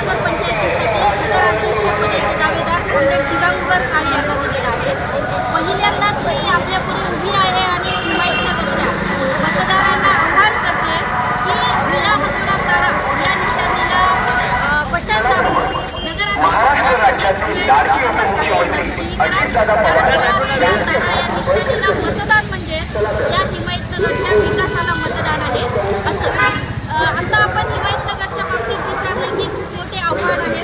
नगरपंचायतीसाठी अध्यक्षपदाचे दावेदार कॉम्रेड दिगंबर काळे यांना दिलेला आहे पहिल्यांदाच मी आपल्यापुढे उभी आहे आणि हिमायतनगरच्या मतदारांना आव्हान करते की विडा हातोडा तारा या निशाणीला बटन दाबून नगराध्यक्षपदासाठी निशाणीला मतदान म्हणजे या हिमायतनगरच्या विकासाला मतदान आहे. असं आता आपण हिमायतनगरच्या बाबतीत विचारलं की खूप मोठे आव्हान आहे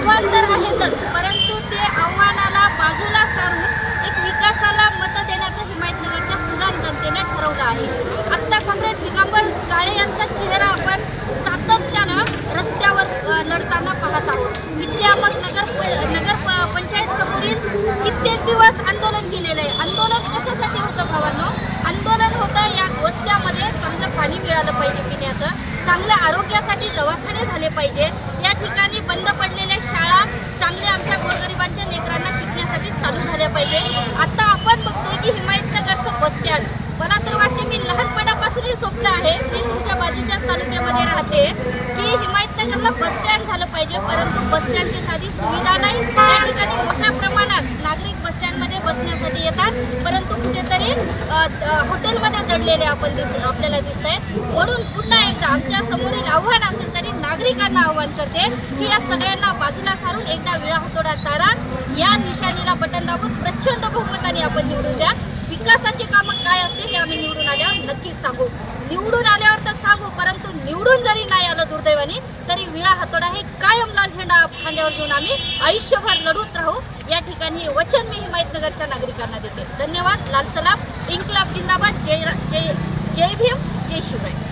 आव्हान तर आहेतच परंतु ते आव्हानाला बाजूला सारून एक विकासाला मतं देण्याचं हिमायतनगरच्या सुजान जनतेने ठरवलं आहे. आत्ता कॉम्रेड दिगंबर काळे यांचा चेहरा आपण सातत्यानं रस्त्यावर लढताना पाहत आहोत. इथे आपण नगर प- नगर प- पंचायत समोरील कित्येक दिवस आंदोलन केलेलं आहे. आंदोलन कशासाठी होतं भावांनो? आंदोलन होतं या वस्त्यामध्ये चांगलं पाणी मिळालं पाहिजे पिण्याचं चांगल्या आरोग्यासाठी दवाखाने झाले पाहिजे ठिकाणी बंद पडलेल्या शाळा चांगल्या आमच्या गोरगरिबांच्या लेकरांना शिकण्यासाठी चालू झाल्या पाहिजे. आता आपण बघतोय की हिमायतनगरचं बस स्टँड मला तर वाटते मी लहानपणापासून हे स्वप्न आहे. मी तुमच्या बाजूच्याच तालुक्यामध्ये राहते की हिमायतनगरला बस स्टँड झालं पाहिजे. परंतु बस स्टँडची साधी सुविधा नाही. त्या ठिकाणी हॉटेलमध्ये दडलेले आपण दिस आपल्याला दिसत आहेत म्हणून पुन्हा एकदा आमच्या एक आव्हान असेल तरी नागरिकांना आव्हान करते की या सगळ्यांना बाजूला सारून एकदा विळा हातोडा तारा या निशाणीला बटन दाबून प्रचंड बहुमताने आपण निवडून द्या. विकासाची कामं काय असते ते आम्ही निवडून आल्यावर नक्कीच सांगू. निवडून आल्यावर तर सांगू परंतु निवडून जरी नाही आलं दुर्दैवाने तरी विळा हातोडा हे कायम लाल झेंडा खांद्यावर घेऊन आम्ही आयुष्यभर लढूत राहू. या ठिकाणी वचन मी हिमायतनगरच्या नागरिकांना देते. धन्यवाद. लाल सलाम. इन्कलाब जिंदाबाद. जय जय जय भीम. जय शिवराय